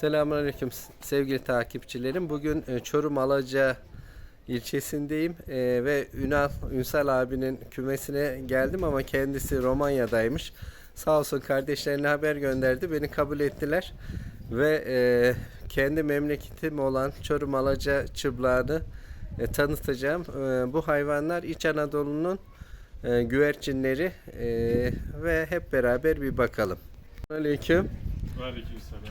Selamünaleyküm sevgili takipçilerim. Bugün e, Çorum Alaca ilçesindeyim e, ve Ünal Ünsal abinin kümesine geldim ama kendisi Romanya'daymış. Sağ olsun kardeşlerine haber gönderdi. Beni kabul ettiler ve e, kendi memleketim olan Çorum Alaca çıblağını e, tanıtacağım. E, bu hayvanlar İç Anadolu'nun e, güvercinleri e, ve hep beraber bir bakalım. Aleyküm.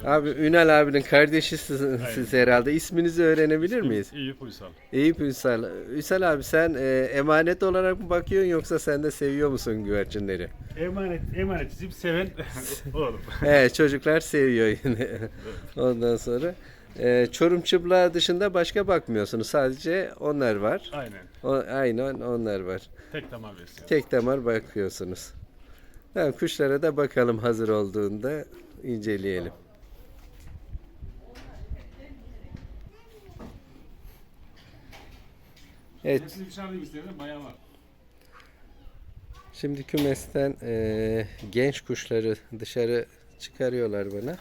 Abi Ünal abinin kardeşi siz, siz herhalde. İsminizi öğrenebilir miyiz? Eyüp Uysal. Eyüp Ünsal. Ünsal abi sen e, emanet olarak mı bakıyorsun yoksa sen de seviyor musun güvercinleri? Emanet, emanetizm seven oğlum. He çocuklar seviyor yine. Ondan sonra e, Çorum çıplağı dışında başka bakmıyorsunuz. Sadece onlar var. Aynen. O, aynen onlar var. Tek tamam versiyon. Tek damar bakıyorsunuz. Tamam, kuşlara da bakalım hazır olduğunda inceleyelim. Evet Hepsini dışarıda istedim bayağı var. Şimdi kümesten eee, genç kuşları dışarı çıkarıyorlar bana.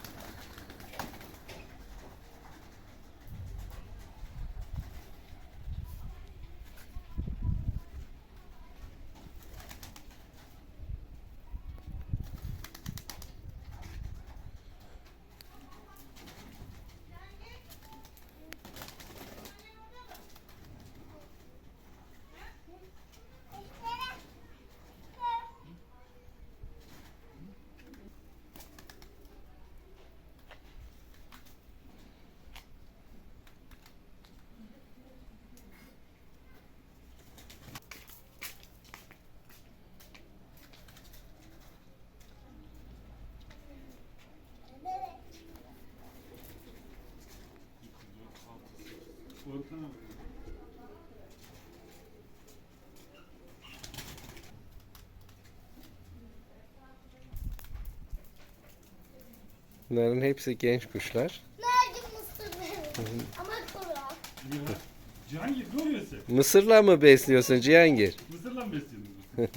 Bunların hepsi genç kuşlar. Nerede mısır Ama kuru. Cihangir ne oluyorsun? Mısırla mı besliyorsun Cihangir? Mısırla mı. Evet.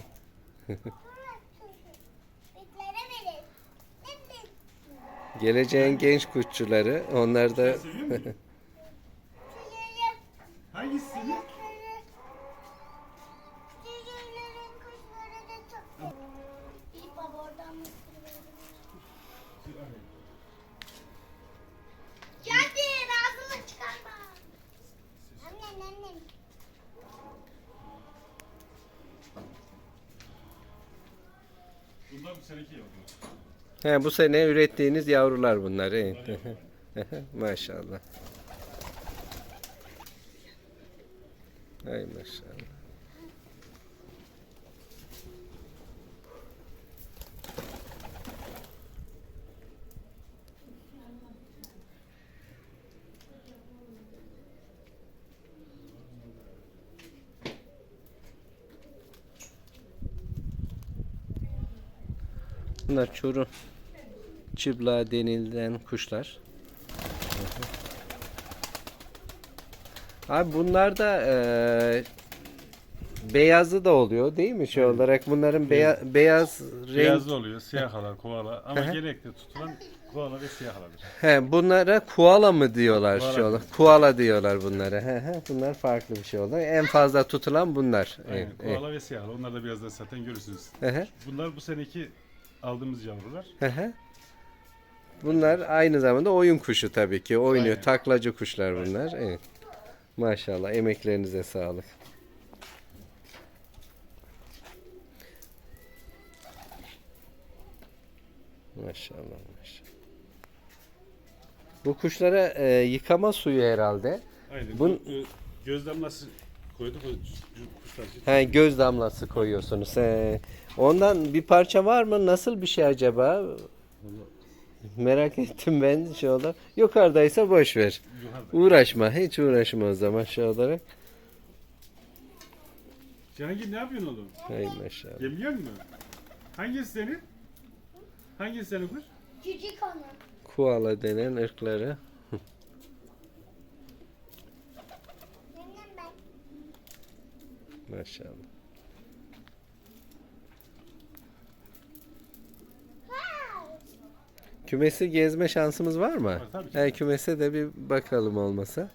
Geleceğin genç kuşçuları. Onlar da Seviyor musun? Hangisi senin? Tüylerin kuşları da çok seviyorum. Bir baba oradan mısır verin. Geldi. Ağzını çıkarma. Annem annem. Bunlar bu seneki yavru. He, bu sene ürettiğiniz yavrular bunlar. Evet. maşallah. Ay maşallah. Bunlar çorum çıbla denilen kuşlar. Abi bunlar da eee beyazı da oluyor değil mi şey olarak? Bunların beya, beyaz renk. Beyazlı oluyor, siyahlar, koala. Ama genellikle tutulan koala ve siyahlardır. He, bunlara koala mı diyorlar Koala şey olarak? Koala diyorlar bunlara. He, he, bunlar farklı bir şey oluyor. En fazla tutulan bunlar. Aynen, Evet, evet. koala ve siyahlar. Onlar da birazdan zaten görürsünüz. Hı hı, Bunlar bu seneki aldığımız yavrular. hı hı. Bunlar aynı zamanda oyun kuşu tabii ki. Oynuyor. Aynen. Taklacı kuşlar bunlar. Evet. Maşallah emeklerinize sağlık. Maşallah maşallah. Bu kuşlara e, yıkama suyu herhalde. Aynen. Bun- Bu, e, göz damlası koyduk o kuşlar için. He, göz damlası koyuyorsunuz. He. Ondan bir parça var mı? Nasıl bir şey acaba? Merak ettim ben şu olarak. Yukarıdaysa boş ver. Yukarıda. Uğraşma. Hiç uğraşma o zaman şu olarak. Cihangir ne yapıyorsun oğlum? Hay maşallah. Yemliyor musun? Hangisi senin? Hangisi senin kuş? Cücük onu. Koala denen ırkları. Annem ben. Maşallah. Kümesi gezme şansımız var mı? Var, tabii ki. Kümese de bir bakalım olmasa.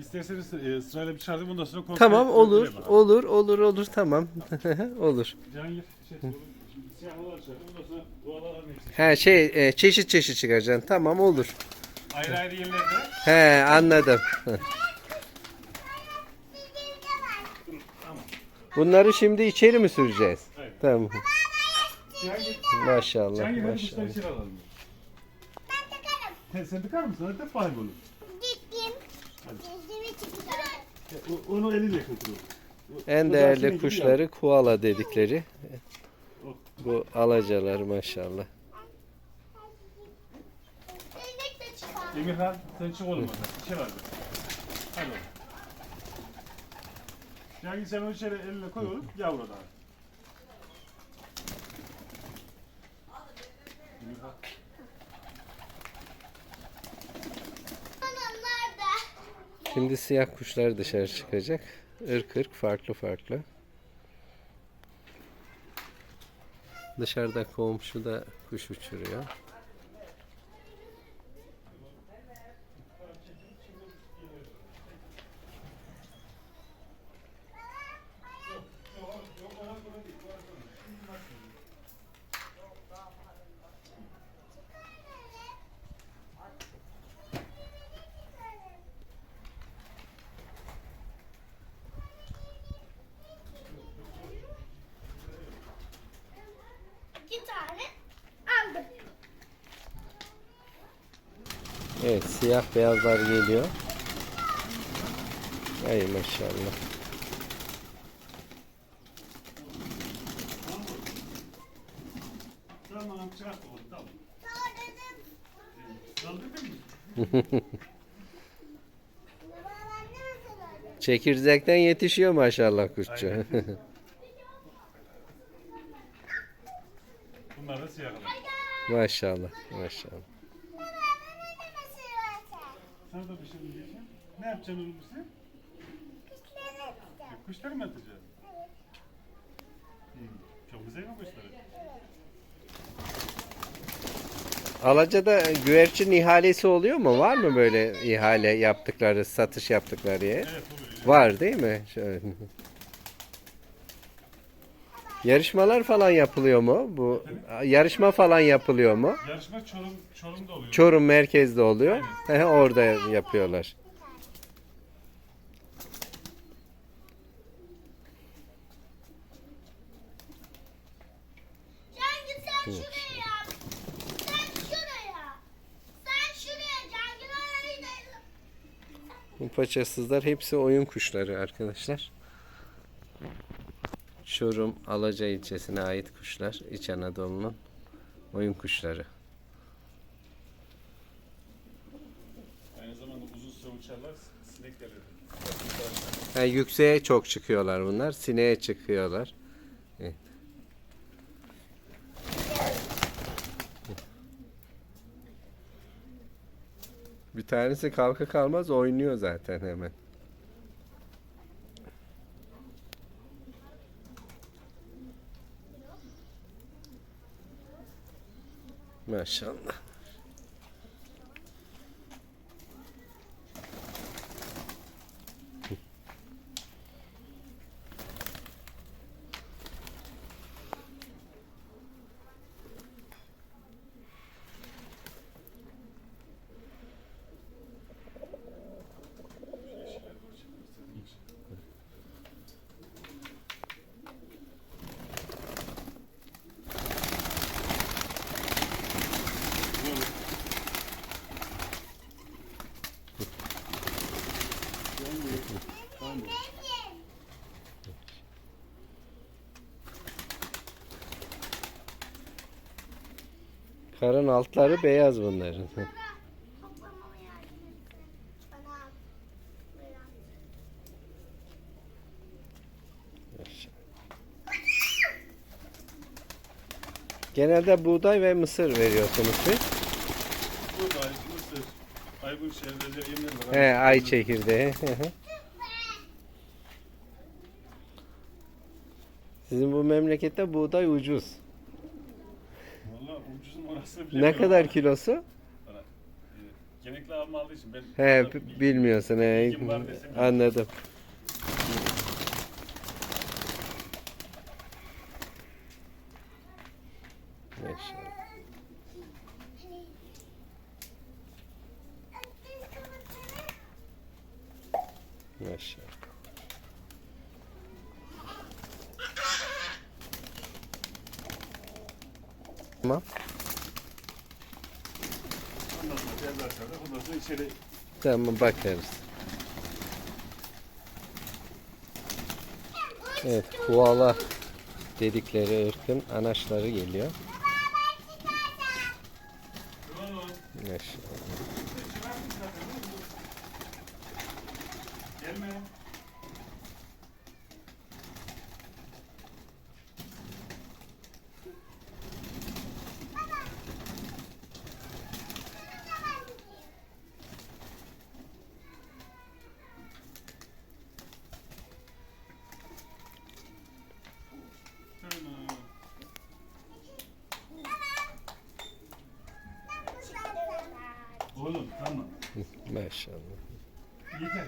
İsterseniz e, sırayla bir çağırayım ondan sonra kontrol Tamam olur, edelim abi. olur, olur, olur. Tamam. olur. Cihangir, şey, oğlum, şimdi çağırayım sonra dualar. He şey e, çeşit çeşit çıkaracaksın. Tamam olur. Ayrı ayrı yerlerde. He anladım. Tamam. Bunları şimdi içeri mi süreceğiz? Evet. Tamam. Maşallah, hadi maşallah. kuşları içeri alalım. Ben takarım. Sen, sen tıkar mısın? Hadi bakayım onu. Gittim. E, o- Onu eliyle götürüyor. En değerli kuşları koala dedikleri. O- Bu alacalar maşallah. Emirhan sen çık oğlum oradan. İçeri hadi. Hadi oğlum. Cihangir sen onu içeri eline koy oğlum. Yavru da. Şimdi siyah kuşlar dışarı çıkacak. Irk ırk farklı farklı. Dışarıda komşu da kuş uçuruyor. Evet siyah beyazlar geliyor. Ay maşallah. Çekirdekten yetişiyor maşallah kuşçu. Bunlar da siyahlar. maşallah maşallah. Baba ben ne nasıl varsa. Sana da bir şey diyeceğim. Ne yapacaksın oğlum sen? Kuşları yapacağım. Kuşları mı atacaksın? Evet. Hmm. Çok güzel mi kuşları? Alaca'da güvercin ihalesi oluyor mu? Var mı böyle ihale yaptıkları, satış yaptıkları yer? Evet oluyor. Var değil mi? Şöyle. Yarışmalar falan yapılıyor mu? Bu yarışma falan yapılıyor mu? Yarışma Çorum, Çorum'da oluyor. Çorum merkezde oluyor. He, Orada yapıyorlar. Cengiz sen şuraya yap. Sen şuraya. Sen şuraya Cengiz orayı da. Bu paçasızlar hepsi oyun kuşları arkadaşlar. Çorum Alaca ilçesine ait kuşlar. İç Anadolu'nun oyun kuşları. Aynı zamanda uzun süre uçarlar, sinek gelir. Yani yükseğe çok çıkıyorlar bunlar. Sineğe çıkıyorlar. Evet. Bir tanesi kalka kalmaz oynuyor zaten hemen. Maşallah. Karın altları beyaz bunların. Genelde buğday ve mısır veriyorsunuz siz. Burada Mısır, Aygun şehrinde yemler var. He, ay çekirdeği. Sizin bu memlekette buğday ucuz. Valla ucuzun orasını Ne kadar kilosu? Genellikle alma aldığı için ben He b- bilmiyorsun he. bilgim var desem Anladım. Maşallah. Maşallah. Tamam. Ondan sonra Tamam bakarız. Evet, koala dedikleri ırkın anaçları geliyor. Maşallah. Yeter.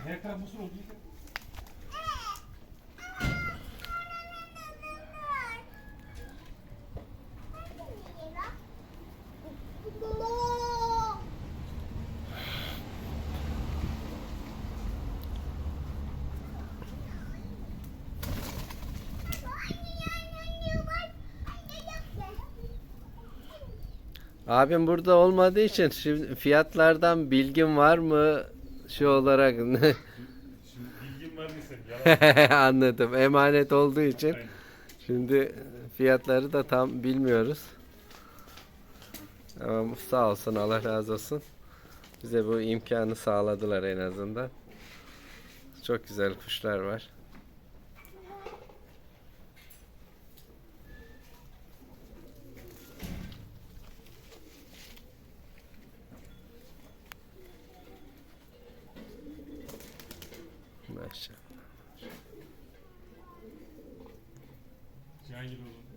Abim burada olmadığı için şimdi fiyatlardan bilgin var mı? Şu olarak Şimdi bilgin var desem yalan. anladım. Emanet olduğu için Aynen. şimdi fiyatları da tam bilmiyoruz. Ama sağ olsun Allah razı olsun. Bize bu imkanı sağladılar en azından. Çok güzel kuşlar var. Maşallah. Cihangir oğlum.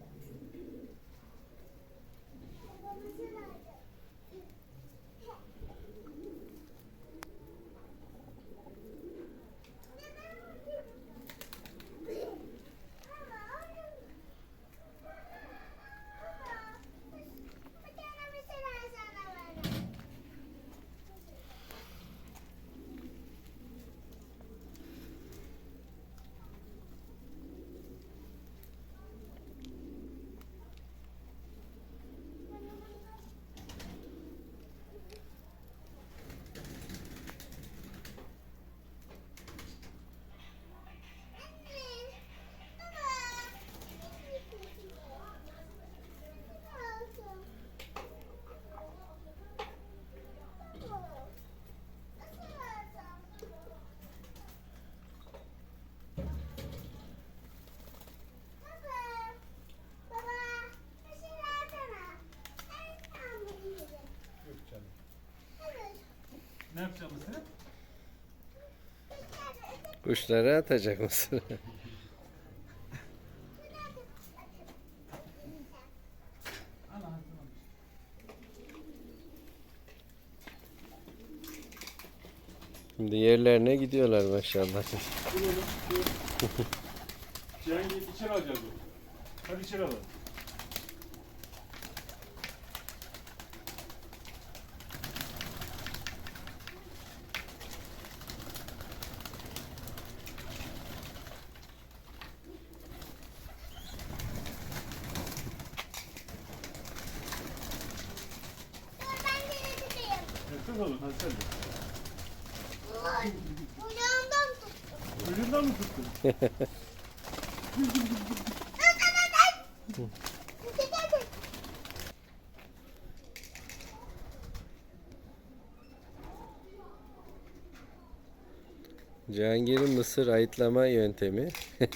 Yok canım. Sen? Kuşları atacak mısın? Şimdi yerlerine gidiyorlar maşallah. Cihangir içeri alacağız. Hadi içeri alalım. Yeter oğlum hadi sen de. Ucundan mı tuttun? Cihangir'in mısır ayıtlama yöntemi.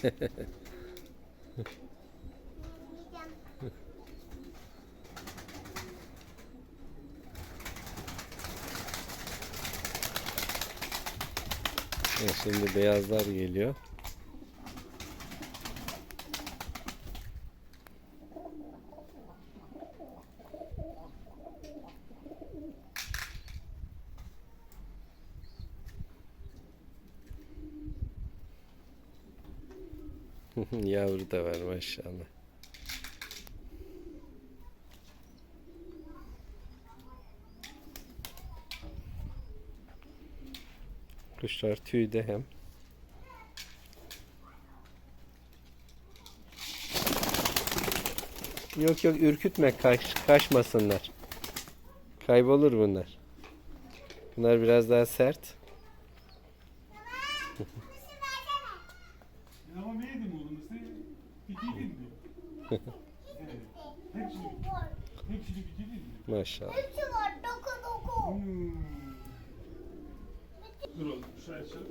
Şimdi beyazlar geliyor. Yavru da var maşallah. Kuşlar tüyde hem. Yok yok ürkütme kaç, kaçmasınlar. Kaybolur bunlar. Bunlar biraz daha sert. Ama oğlum sen? Mi? evet. Mi? Maşallah. Hepsi var. Doku doku. Hmm. Dur oğlum, şu açalım.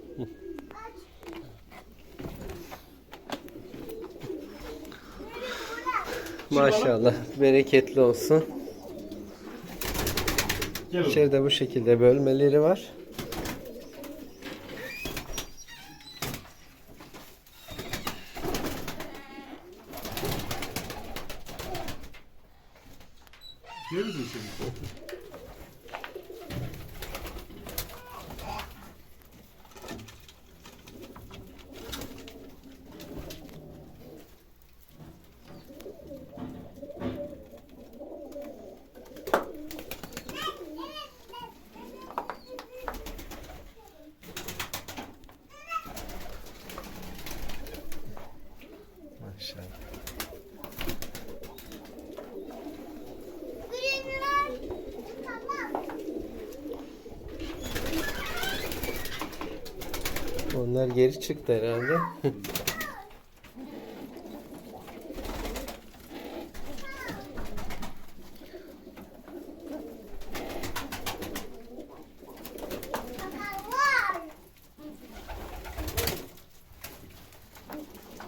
Aç. Maşallah. Bereketli olsun. İçeride bu şekilde bölmeleri var. Gel misin şimdi? Maşallah. Greenler. Tamam. Onlar geri çıktı herhalde.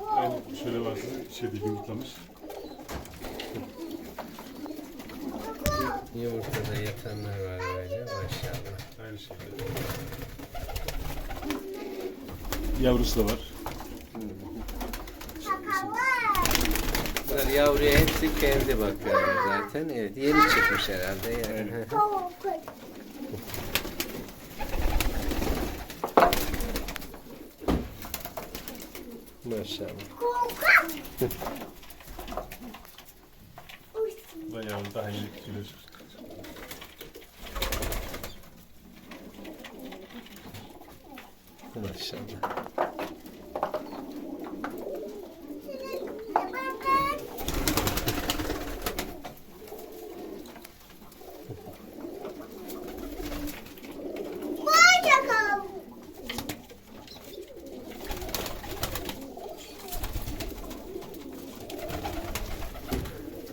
Var. Aynı şöyle varsa şeyde yumurtlamış. Yumurtada yatanlar var böyle maşallah. Aynı şekilde. Yavrusu da var. Bunlar yavruya hepsi kendi bakıyor zaten. Evet yeni çıkmış herhalde yani. Tavuk. Maşallah. Yavru daha yeni küçülür.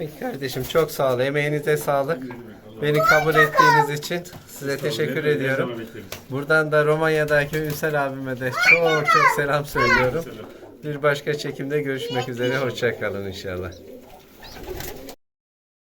Peki kardeşim çok sağ ol. Emeğinize sağlık. Beni kabul ettiğiniz için size teşekkür ediyorum. Buradan da Romanya'daki Ünsal abime de çok çok selam söylüyorum. Bir başka çekimde görüşmek üzere. Hoşçakalın inşallah.